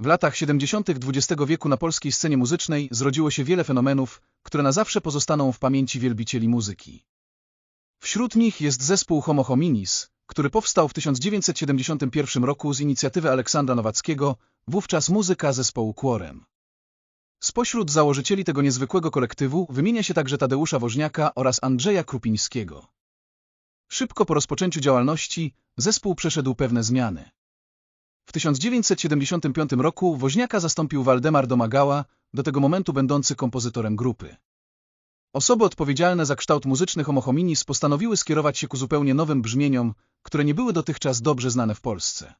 W latach 70. XX wieku na polskiej scenie muzycznej zrodziło się wiele fenomenów, które na zawsze pozostaną w pamięci wielbicieli muzyki. Wśród nich jest zespół Homo Hominis, który powstał w 1971 roku z inicjatywy Aleksandra Nowackiego, wówczas muzyka zespołu Quorem. Spośród założycieli tego niezwykłego kolektywu wymienia się także Tadeusza Woźniaka oraz Andrzeja Krupińskiego. Szybko po rozpoczęciu działalności zespół przeszedł pewne zmiany. W 1975 roku Woźniaka zastąpił Waldemar Domagała, do tego momentu będący kompozytorem grupy. Osoby odpowiedzialne za kształt muzyczny Homo hominis postanowiły skierować się ku zupełnie nowym brzmieniom, które nie były dotychczas dobrze znane w Polsce.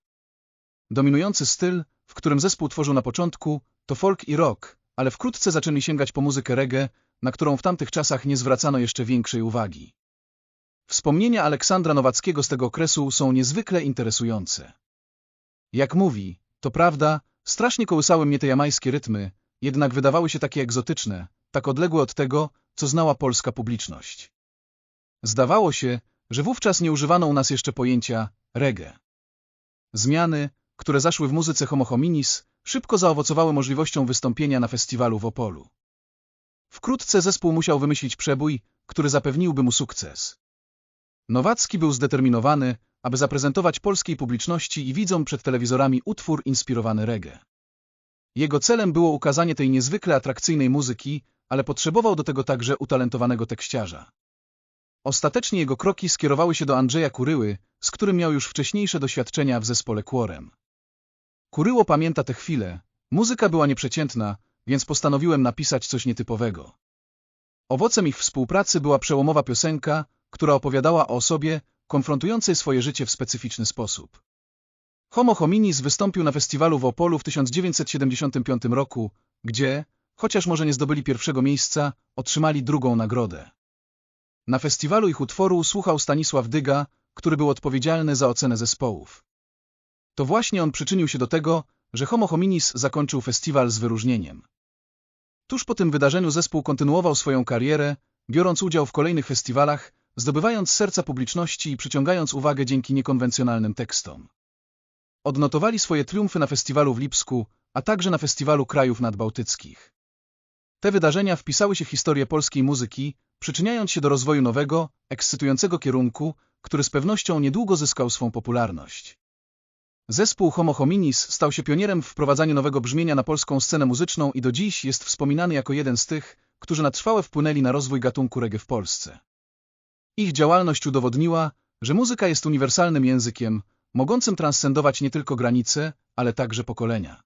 Dominujący styl, w którym zespół tworzył na początku, to folk i rock, ale wkrótce zaczęli sięgać po muzykę reggae, na którą w tamtych czasach nie zwracano jeszcze większej uwagi. Wspomnienia Aleksandra Nowackiego z tego okresu są niezwykle interesujące. Jak mówi, to prawda, strasznie kołysały mnie te jamańskie rytmy, jednak wydawały się takie egzotyczne, tak odległe od tego, co znała polska publiczność. Zdawało się, że wówczas nie używano u nas jeszcze pojęcia reggae. Zmiany, które zaszły w muzyce homo hominis, szybko zaowocowały możliwością wystąpienia na festiwalu w Opolu. Wkrótce zespół musiał wymyślić przebój, który zapewniłby mu sukces. Nowacki był zdeterminowany, aby zaprezentować polskiej publiczności i widzom przed telewizorami utwór inspirowany reggae. Jego celem było ukazanie tej niezwykle atrakcyjnej muzyki, ale potrzebował do tego także utalentowanego tekściarza. Ostatecznie jego kroki skierowały się do Andrzeja Kuryły, z którym miał już wcześniejsze doświadczenia w zespole Quorem. Kuryło pamięta te chwile, muzyka była nieprzeciętna, więc postanowiłem napisać coś nietypowego. Owocem ich współpracy była przełomowa piosenka, która opowiadała o osobie, konfrontującej swoje życie w specyficzny sposób. Homo hominis wystąpił na festiwalu w Opolu w 1975 roku, gdzie, chociaż może nie zdobyli pierwszego miejsca, otrzymali drugą nagrodę. Na festiwalu ich utworu słuchał Stanisław Dyga, który był odpowiedzialny za ocenę zespołów. To właśnie on przyczynił się do tego, że Homo hominis zakończył festiwal z wyróżnieniem. Tuż po tym wydarzeniu zespół kontynuował swoją karierę, biorąc udział w kolejnych festiwalach, zdobywając serca publiczności i przyciągając uwagę dzięki niekonwencjonalnym tekstom. Odnotowali swoje triumfy na festiwalu w Lipsku, a także na festiwalu krajów nadbałtyckich. Te wydarzenia wpisały się w historię polskiej muzyki, przyczyniając się do rozwoju nowego, ekscytującego kierunku, który z pewnością niedługo zyskał swą popularność. Zespół Homo Hominis stał się pionierem w wprowadzaniu nowego brzmienia na polską scenę muzyczną i do dziś jest wspominany jako jeden z tych, którzy na trwałe wpłynęli na rozwój gatunku reggae w Polsce. Ich działalność udowodniła, że muzyka jest uniwersalnym językiem, mogącym transcendować nie tylko granice, ale także pokolenia.